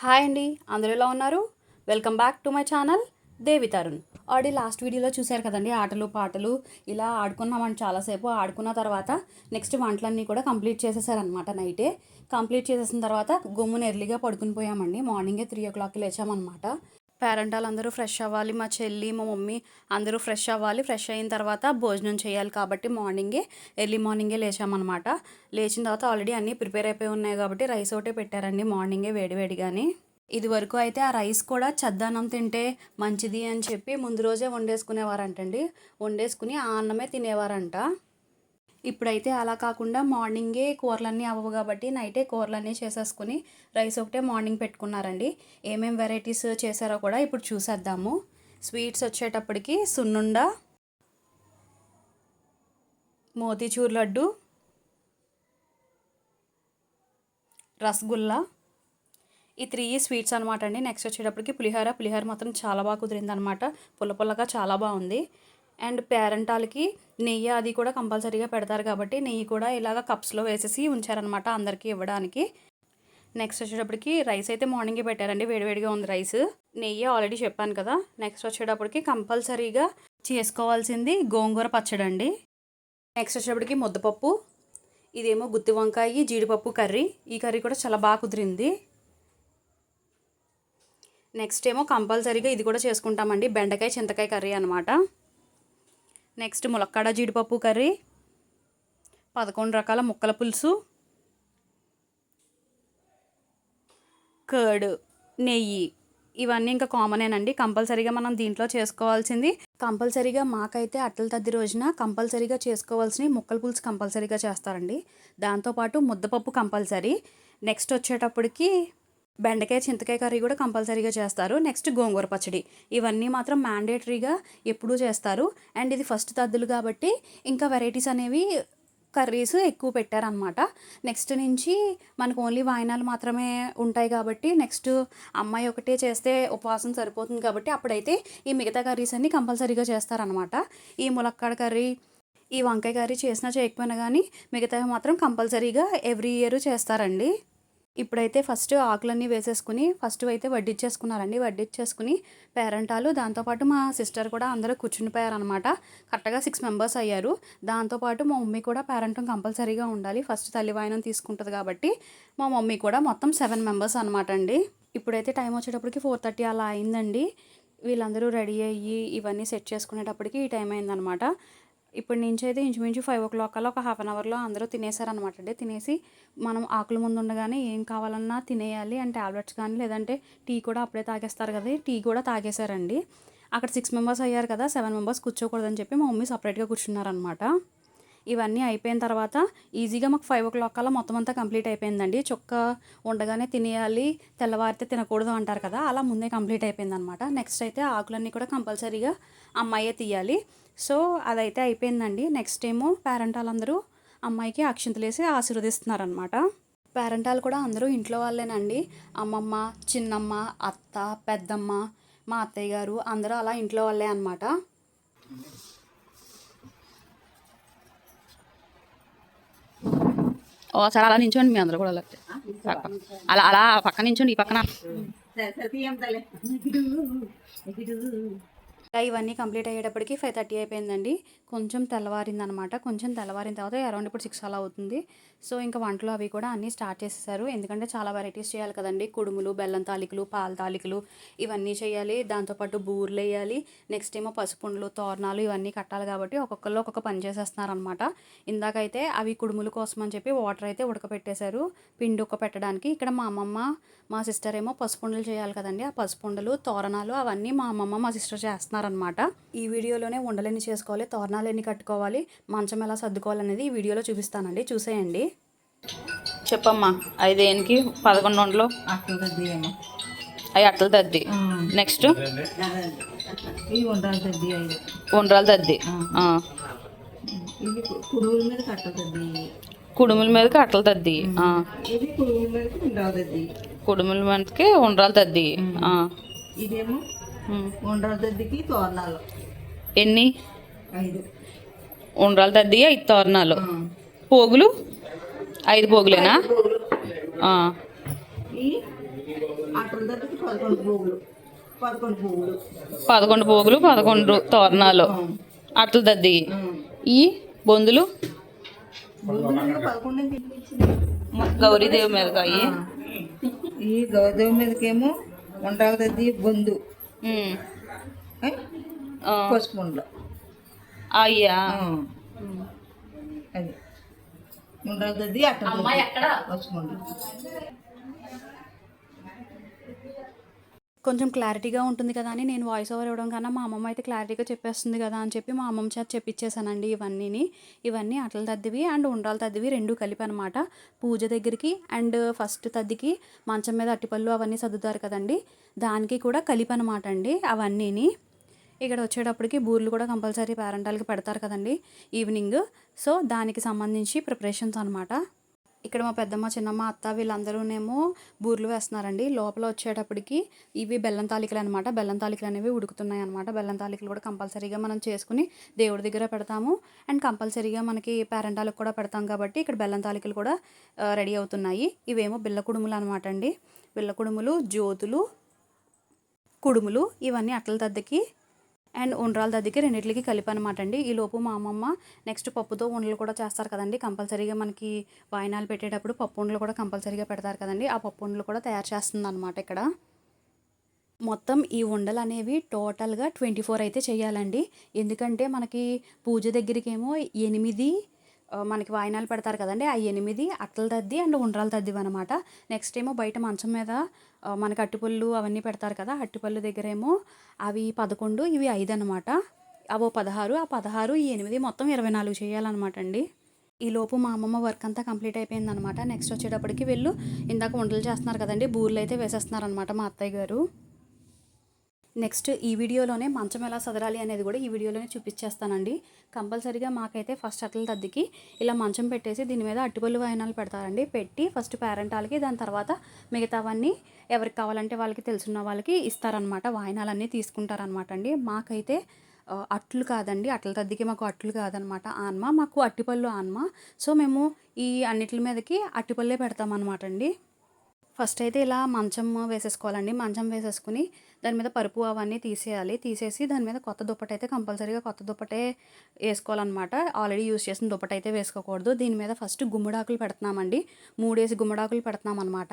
Hi అండి అందరూ ఎలా ఉన్నారు? Welcome back to my channel Devi Tarun. Audi last వీడియోలో చూశారు కదండి ఆటలు పాటలు ఇలా ఆడుకున్నామండి చాలాసేపు ఆడుకున్న తర్వాత నెక్స్ట్ వంటలన్నీ కూడా కంప్లీట్ చేసేసారనమాట నైటే. కంప్లీట్ చేసేసిన తర్వాత గమ్మున ఎర్లీగా పడుకుని పోయామండి. మార్నింగే త్రీ ఓ క్లాక్కి లేచామన్నమాట. పేరెంట్ వాళ్ళందరూ ఫ్రెష్ అవ్వాలి. మా చెల్లి మా మమ్మీ అందరూ ఫ్రెష్ అవ్వాలి. ఫ్రెష్ అయిన తర్వాత భోజనం చేయాలి కాబట్టి మార్నింగే ఎర్లీ మార్నింగే లేచామన్నమాట. లేచిన తర్వాత ఆల్రెడీ అన్నీ ప్రిపేర్ అయిపోయి ఉన్నాయి కాబట్టి రైస్ ఒకటే పెట్టారండి మార్నింగే వేడివేడిగాని ఇది వరకు అయితే ఆ రైస్ కూడా చద్దన్నం తింటే మంచిది అని చెప్పి ముందు రోజే వండేసుకునేవారంటండి. వండేసుకుని ఆ అన్నమే తినేవారంట. ఇప్పుడైతే అలా కాకుండా మార్నింగే కూరలన్నీ అవ్వవు కాబట్టి నైటే కూరలన్నీ చేసేసుకుని రైస్ ఒకటే మార్నింగ్ పెట్టుకున్నారండి. ఏమేం వెరైటీస్ చేశారో కూడా ఇప్పుడు చూసేద్దాము. స్వీట్స్ వచ్చేటప్పటికి సున్నుండ మోతీచూర్ లడ్డు రసగుల్లా. ఈ త్రీ స్వీట్స్ అనమాట అండి. నెక్స్ట్ వచ్చేటప్పటికి పులిహోర. పులిహోర మాత్రం చాలా బాగా కుదిరింది అనమాట పుల్ల పుల్లగా చాలా బాగుంది. అండ్ పేరెంటాలకి నెయ్యి అది కూడా కంపల్సరీగా పెడతారు కాబట్టి నెయ్యి కూడా ఇలాగ కప్స్లో వేసేసి ఉంచారనమాట అందరికీ ఇవ్వడానికి. నెక్స్ట్ వచ్చేటప్పటికి రైస్ అయితే మార్నింగే పెట్టారండి వేడివేడిగా ఉంది రైస్. నెయ్యి ఆల్రెడీ చెప్పాను కదా నెక్స్ట్ వచ్చేటప్పటికి కంపల్సరీగా చేసుకోవాల్సింది గోంగూర పచ్చడి అండి నెక్స్ట్ వచ్చేటప్పటికి ముద్దపప్పు ఇదేమో గుత్తి వంకాయ జీడిపప్పు కర్రీ. ఈ కర్రీ కూడా చాలా బాగా కుదిరింది. నెక్స్ట్ ఏమో కంపల్సరీగా ఇది కూడా చేసుకుంటామండి బెండకాయ చింతకాయ కర్రీ అనమాట నెక్స్ట్ ములక్కాడ జీడిపప్పు కర్రీ. పదకొండు రకాల ముక్కల పులుసు. కర్డ్ నెయ్యి ఇవన్నీ ఇంకా కామనేనండి కంపల్సరీగా మనం దీంట్లో చేసుకోవాల్సింది. కంపల్సరీగా మాకైతే అట్టల తద్ది రోజున కంపల్సరీగా చేసుకోవాల్సినవి ముక్కల పులుసు కంపల్సరీగా చేస్తారండి. దాంతోపాటు ముద్దపప్పు కంపల్సరీ. నెక్స్ట్ వచ్చేటప్పటికి బెండకాయ చింతకాయ కర్రీ కూడా కంపల్సరీగా చేస్తారు. నెక్స్ట్ గోంగూర పచ్చడి. ఇవన్నీ మాత్రం మ్యాండేటరీగా ఎప్పుడూ చేస్తారు. అండ్ ఇది ఫస్ట్ తద్దులు కాబట్టి ఇంకా వెరైటీస్ అనేవి కర్రీస్ ఎక్కువ పెట్టారనమాట నెక్స్ట్ నుంచి మనకు ఓన్లీ వాయినాలు మాత్రమే ఉంటాయి కాబట్టి నెక్స్ట్ అమ్మాయి ఒకటే చేస్తే ఉపవాసం సరిపోతుంది కాబట్టి అప్పుడైతే ఈ మిగతా కర్రీస్ అన్నీ కంపల్సరీగా చేస్తారనమాట ఈ ములక్కాడ కర్రీ ఈ వంకాయ కర్రీ చేసినా చేయకపోయినా కానీ మిగతావి మాత్రం కంపల్సరీగా ఎవ్రీ ఇయర్ చేస్తారండి. ఇప్పుడైతే ఫస్ట్ ఆకులన్నీ వేసేసుకుని ఫస్ట్ అయితే వడ్డిచ్చేసుకున్నారండి. వడ్డిచ్చేసుకుని పేరెంటాలు. దాంతోపాటు మా సిస్టర్ కూడా అందరూ కూర్చునిపోయారనమాట కరెక్ట్గా సిక్స్ మెంబర్స్ అయ్యారు. దాంతోపాటు మా మమ్మీ కూడా పేరెంటం కంపల్సరీగా ఉండాలి. ఫస్ట్ తల్లి వాయనం తీసుకుంటుంది కాబట్టి మా మమ్మీ కూడా మొత్తం సెవెన్ మెంబర్స్ అనమాట అండి. ఇప్పుడైతే టైం వచ్చేటప్పటికి ఫోర్ థర్టీ అలా అయిందండి. వీళ్ళందరూ రెడీ అయ్యి ఇవన్నీ సెట్ చేసుకునేటప్పటికి ఈ టైం అయిందనమాట ఇప్పటి నుంచి అయితే ఇంచుమించు ఫైవ్ ఓ క్లాక్ అలా ఒక హాఫ్ అన్ అవర్లో అందరూ తినేసారనమాట అండి. తినేసి మనం ఆకుల ముందు ఉండగానే ఏం కావాలన్నా తినేయాలి. అండ్ ట్యాబ్లెట్స్ కానీ లేదంటే టీ కూడా అప్పుడే తాగేస్తారు కదా టీ కూడా తాగేశారండి. అక్కడ సిక్స్ మెంబర్స్ అయ్యారు కదా సెవెన్ మెంబర్స్ కూర్చోకూడదని చెప్పి మా మమ్మీ సపరేట్గా కూర్చున్నారనమాట ఇవన్నీ అయిపోయిన తర్వాత ఈజీగా మాకు ఫైవ్ ఓ క్లాక్ కల్లా మొత్తం అంతా కంప్లీట్ అయిపోయిందండి. చొక్క ఉండగానే తినేయాలి తెల్లవారితే తినకూడదు అంటారు కదా అలా ముందే కంప్లీట్ అయిపోయిందనమాట. నెక్స్ట్ అయితే ఆకులన్నీ కూడా కంపల్సరీగా అమ్మాయే తీయాలి. సో అదైతే అయిపోయిందండి. నెక్స్ట్ ఏమో పేరెంట్ వాళ్ళందరూ అమ్మాయికి అక్షింతలేసి ఆశీర్వదిస్తున్నారనమాట. పేరెంటాలు కూడా అందరూ ఇంట్లో వాళ్ళేనండి. అమ్మమ్మ చిన్నమ్మ అత్త పెద్దమ్మ మా అత్తయ్య గారు అందరూ అలా ఇంట్లో వాళ్ళే అనమాట ఓ అలా నించోండి మీ అందరూ కూడా అలా. అలా పక్క నించోండి ఈ పక్కన. ఇవన్నీ కంప్లీట్ అయ్యేటప్పటికి ఫైవ్ థర్టీ అయిపోయిందండి. కొంచెం తెల్లవారిందనమాట. కొంచెం తెల్లవారిన తర్వాత అరౌండ్ ఇప్పుడు సిక్స్ అలా అవుతుంది. సో ఇంకా వంటలు అవి కూడా అన్నీ స్టార్ట్ చేసేసారు. ఎందుకంటే చాలా వెరైటీస్ చేయాలి కదండి. కుడుములు బెల్లం తాలికలు పాల తాలికలు ఇవన్నీ చేయాలి. దాంతోపాటు బూర్లు వేయాలి. నెక్స్ట్ ఏమో పసుపుండ్లు తోరణాలు ఇవన్నీ కట్టాలి కాబట్టి ఒక్కొక్కరు ఒక్కొక్క పని చేసేస్తున్నారనమాట. ఇందాకైతే అవి కుడుములు కోసం అని చెప్పి వాటర్ అయితే ఉడకపెట్టేశారు. పిండి ఉక్క పెట్టడానికి ఇక్కడ మా అమ్మమ్మ మా సిస్టర్ ఏమో పసుపుండలు చేయాలి కదండి. ఆ పసుపుండలు తోరణాలు అవన్నీ మా అమ్మమ్మ మా సిస్టర్ చేస్తున్నారు చేస్తున్నారనమాట ఈ వీడియోలోనే ఉండలేని చేసుకోవాలి తోరణాలు ఎన్ని కట్టుకోవాలి మంచం ఎలా సర్దుకోవాలి అనేది ఈ వీడియోలో చూపిస్తానండి. చూసేయండి. చెప్పమ్మా అవి దేనికి పదకొండు వందలు? అవి అట్టలు తద్ది నెక్స్ట్ ఉండ్రాలు కట్టతద్ది కుడుముల మీదకి అట్టలు తద్ది కుడుముల మీదకి ఉండ్రాలు తద్ది ఆ. ఇదేమో ఉమ్. ఉండాలి తద్దికి తోరణాలు. ఎన్ని? ఐదు. ఉండ్రాలు తద్ది ఐదు తోరణాలు. పోగులు? ఐదు పోగులేనా? పదకొండు పోగులు. పదకొండు తోరణాలు. అట్ల దద్ది. ఈ బొందులు? గౌరీదేవి మీదకి అయ్యి ఈ గౌదేవి మీదకేమో ఉండాలి బొందు. ఏ? ఆ, పసుపుండ్లు అయ్యా అది. ఉండాలి అట్ట పసుపుండ్లు కొంచెం క్లారిటీగా ఉంటుంది కదా అని నేను వాయిస్ ఓవర్ ఇవ్వడం కన్నా మా అమ్మమ్మ అయితే క్లారిటీగా చెప్పేస్తుంది కదా అని చెప్పి మా అమ్మమ్మ చేత చెప్పించేసానండి ఇవన్నీని. ఇవన్నీ అట్ల తద్దివి అండ్ ఉండ్రాల తద్దివి రెండు కలిపి అనమాట పూజ దగ్గరికి అండ్ ఫస్ట్ తద్దికి మంచం మీద అట్టిపళ్ళు అవన్నీ సర్దుతారు కదండి. దానికి కూడా కలిపి అనమాట అండి అవన్నీని. ఇక్కడ వచ్చేటప్పటికి బూర్లు కూడా కంపల్సరీ పేరెంటాలకి పెడతారు కదండి. ఈవినింగ్. సో దానికి సంబంధించి ప్రిపరేషన్స్ అనమాట ఇక్కడ మా పెద్దమ్మ చిన్నమ్మ అత్త వీళ్ళందరూనేమో బూర్లు వేస్తున్నారండి. లోపల వచ్చేటప్పటికి ఇవి బెల్లం తాలికలు అనమాట బెల్లం తాలికలు అనేవి ఉడుకుతున్నాయి అనమాట బెల్లం తాలికలు కూడా కంపల్సరీగా మనం చేసుకుని దేవుడి దగ్గర పెడతాము. అండ్ కంపల్సరీగా మనకి పేరెంటాలకు కూడా పెడతాం కాబట్టి ఇక్కడ బెల్లం తాలికలు కూడా రెడీ అవుతున్నాయి. ఇవేమో బిల్ల కుడుములు అనమాట అండి. బిల్ల కుడుములు జ్యోతులు కుడుములు ఇవన్నీ అట్ల దద్దకి అండ్ ఉండ్రాల దద్దకి రెండింటికి కలిపి అనమాట అండి. ఈ లోపు మా అమ్మమ్మ నెక్స్ట్ పప్పుతో ఉండలు కూడా చేస్తారు కదండి. కంపల్సరీగా మనకి వాయినాలు పెట్టేటప్పుడు పప్పు ఉండలు కూడా కంపల్సరీగా పెడతారు కదండి. ఆ పప్పు ఉండలు కూడా తయారు చేస్తుంది అనమాట ఇక్కడ. మొత్తం ఈ ఉండలు అనేవి టోటల్గా ట్వంటీ ఫోర్ అయితే చేయాలండి. ఎందుకంటే మనకి పూజ దగ్గరికి ఏమో ఎనిమిది మనకి వాయినాలు పెడతారు కదండి ఆ ఎనిమిది అట్టల దద్ది అండ్ ఉండ్రాల దద్ది అనమాట నెక్స్ట్ ఏమో బయట మంచం మీద మనకి అట్టిపళ్ళు అవన్నీ పెడతారు కదా అట్టిపళ్ళు దగ్గర ఏమో అవి పదకొండు ఇవి ఐదు అనమాట అవో పదహారు ఆ పదహారు ఈ ఎనిమిది మొత్తం ఇరవై నాలుగు చేయాలన్నమాట అండి. ఈ లోపు మా అమ్మమ్మ వర్క్ అంతా కంప్లీట్ అయిపోయింది అనమాట నెక్స్ట్ వచ్చేటప్పటికి వీళ్ళు ఇందాక వంటలు చేస్తున్నారు కదండి బూర్లు అయితే వేసేస్తున్నారు అనమాట మా అత్తయ్య గారు. నెక్స్ట్ ఈ వీడియోలోనే మంచం ఎలా సదరాలి అనేది కూడా ఈ వీడియోలోనే చూపించేస్తానండి. కంపల్సరీగా మాకైతే ఫస్ట్ అట్ల తద్దికి ఇలా మంచం పెట్టేసి దీని మీద అట్టుపల్లి వాయనాలు పెడతారండి. పెట్టి ఫస్ట్ పేరెంటాలకి దాని తర్వాత మిగతావన్నీ ఎవరికి కావాలంటే వాళ్ళకి తెలుసున్న వాళ్ళకి ఇస్తారనమాట వాయనాలన్నీ తీసుకుంటారనమాట అండి మాకైతే అట్లు కాదండి. అట్ల తద్దికి మాకు అట్లు కాదనమాట ఆన్మ మాకు అట్టిపళ్ళు ఆన్మ. సో మేము ఈ అన్నిటి మీదకి అట్టిపల్లే పెడతామన్నమాట అండి ఫస్ట్ అయితే ఇలా మంచం వేసేసుకోవాలండి. మంచం వేసేసుకుని దాని మీద పరుపు అవన్నీ తీసేయాలి. తీసేసి దాని మీద కొత్త దుప్పట అయితే కంపల్సరీగా కొత్త దుప్పటే వేసుకోవాలన్నమాట. ఆల్రెడీ యూస్ చేసిన దుప్పట అయితే వేసుకోకూడదు. దీని మీద ఫస్ట్ గుమ్మడాకులు పెడుతున్నామండి. మూడేసి గుమ్మడాకులు పెడుతున్నాం అనమాట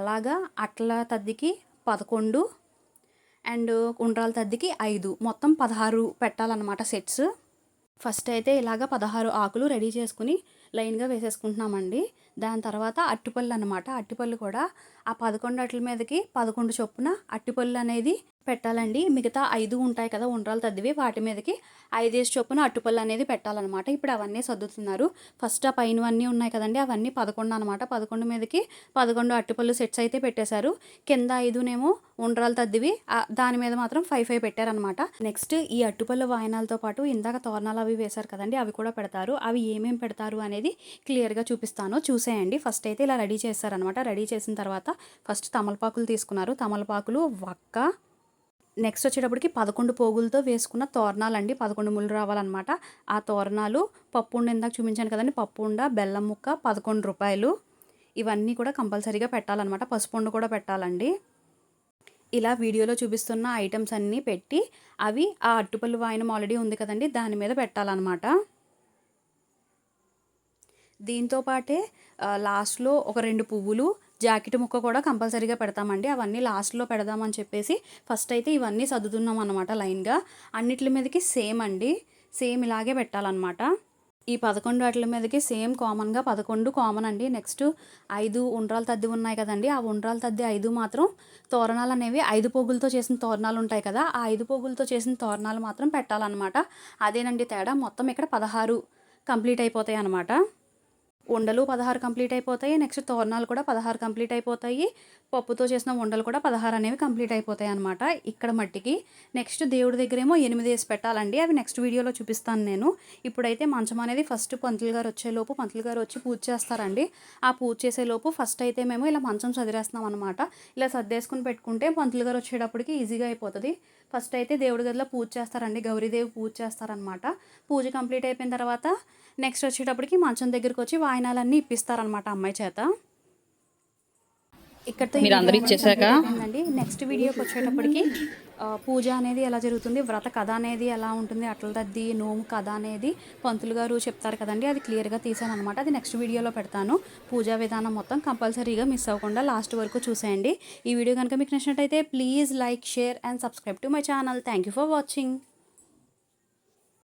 అలాగా అట్ల తద్దికి పదకొండు అండ్ ఉండ్రాల తద్దికి ఐదు. మొత్తం పదహారు పెట్టాలన్నమాట సెట్స్. ఫస్ట్ అయితే ఇలాగ పదహారు ఆకులు రెడీ చేసుకుని లైన్గా వేసేసుకుంటున్నామండి. దాని తర్వాత అట్టిపళ్ళు అనమాట అట్టిపళ్ళు కూడా ఆ పదకొండు అట్ల మీదకి పదకొండు చొప్పున అట్టిపళ్ళు అనేది పెట్టాలండి. మిగతా ఐదు ఉంటాయి కదా ఉండ్రాలు తద్దివి. వాటి మీదకి ఐదేసి చొప్పున అట్టుపళ్ళు అనేది పెట్టాలన్నమాట. ఇప్పుడు అవన్నీ సర్దుతున్నారు. ఫస్ట్ ఆ పైనవన్నీ ఉన్నాయి కదండి. అవన్నీ పదకొండు అనమాట పదకొండు మీదకి పదకొండు అట్టుపళ్ళు సెట్స్ అయితే పెట్టేశారు. కింద ఐదునేమో ఉండ్రాలు తద్దివి. దాని మీద మాత్రం ఫైవ్ ఫైవ్ పెట్టారనమాట నెక్స్ట్ ఈ అట్టుపళ్ళు వాయనాలతో పాటు ఇందాక తోరణాలు అవి వేశారు కదండి అవి కూడా పెడతారు. అవి ఏమేమి పెడతారు అనేది క్లియర్గా చూపిస్తాను. చూసేయండి. ఫస్ట్ అయితే ఇలా రెడీ చేస్తారనమాట రెడీ చేసిన తర్వాత ఫస్ట్ తమలపాకులు తీసుకున్నారు. తమలపాకులు వక్క నెక్స్ట్ వచ్చేటప్పటికి పదకొండు పోగులతో వేసుకున్న తోరణాలు అండి పదకొండు ముళ్ళు రావాలన్నమాట. ఆ తోరణాలు పప్పు ఉండ ఇందాక చూపించాను కదండి. పప్పు ఉండ బెల్లం ముక్క పదకొండు రూపాయలు. ఇవన్నీ కూడా కంపల్సరీగా పెట్టాలన్నమాట. పసుపు ఉండ కూడా పెట్టాలండి. ఇలా వీడియోలో చూపిస్తున్న ఐటమ్స్ అన్నీ పెట్టి అవి ఆ అట్టుపల్లి వాయనం ఆల్రెడీ ఉంది కదండి. దాని మీద పెట్టాలన్నమాట. దీంతో పాటే లాస్ట్లో ఒక రెండు పువ్వులు జాకెట్ ముక్క కూడా కంపల్సరీగా పెడతామండి. అవన్నీ లాస్ట్లో పెడదామని చెప్పేసి ఫస్ట్ అయితే ఇవన్నీ సర్దుతున్నాం అనమాట లైన్గా. అన్నిటి మీదకి సేమ్ అండి. సేమ్ ఇలాగే పెట్టాలన్నమాట. ఈ పదకొండు వాటి మీదకి సేమ్ కామన్గా పదకొండు కామన్ అండి. నెక్స్ట్ ఐదు ఉండ్రాలు తద్ది ఉన్నాయి కదండి. ఆ ఉండ్రాలు తద్ది ఐదు మాత్రం తోరణాలు అనేవి ఐదు పోగులతో చేసిన తోరణాలు ఉంటాయి కదా ఆ ఐదు పోగులతో చేసిన తోరణాలు మాత్రం పెట్టాలన్నమాట. అదేనండి తేడా మొత్తం ఇక్కడ పదహారు కంప్లీట్ అయిపోతాయి అన్నమాట. ఉండలు పదహారు కంప్లీట్ అయిపోతాయి. నెక్స్ట్ తోరణాలు కూడా పదహారు కంప్లీట్ అయిపోతాయి. పప్పుతో చేసిన ఉండలు కూడా పదహారు అనేవి కంప్లీట్ అయిపోతాయి అనమాట ఇక్కడ మట్టికి. నెక్స్ట్ దేవుడి దగ్గరేమో ఎనిమిది వేసి పెట్టాలండి. అవి నెక్స్ట్ వీడియోలో చూపిస్తాను నేను. ఇప్పుడైతే మంచం అనేది ఫస్ట్ పంతులు గారు వచ్చేలోపు పంతులు గారు వచ్చి పూజ చేస్తారండి. ఆ పూజ చేసేలోపు ఫస్ట్ అయితే మేము ఇలా మంచం చదిరేస్తున్నాం అనమాట ఇలా సర్దేసుకుని పెట్టుకుంటే పంతులు గారు వచ్చేటప్పటికి ఈజీగా అయిపోతుంది. ఫస్ట్ అయితే దేవుడి గదిలో పూజ చేస్తారండి. గౌరీదేవి పూజ చేస్తారనమాట పూజ కంప్లీట్ అయిపోయిన తర్వాత నెక్స్ట్ వచ్చేటప్పటికి మంచం దగ్గరికి వచ్చి వాయినాలన్నీ ఇప్పిస్తారనమాట అమ్మాయి చేత. ఇక్కడతో అందరూ ఇచ్చేసాక? నెక్స్ట్ వీడియోకి వచ్చేటప్పటికి పూజ అనేది ఎలా జరుగుతుంది? వ్రత కథ అనేది ఎలా ఉంటుంది? అట్ల దద్ది నోము కథ అనేది పంతులు గారు చెప్తారు కదండి. అది క్లియర్గా తీసాను అనమాట అది నెక్స్ట్ వీడియోలో పెడతాను. పూజా విధానం మొత్తం కంపల్సరీగా మిస్ అవ్వకుండా లాస్ట్ వరకు చూసేయండి. ఈ వీడియో కనుక మీకు నచ్చినట్టయితే please like share and subscribe to my channel thank you for watching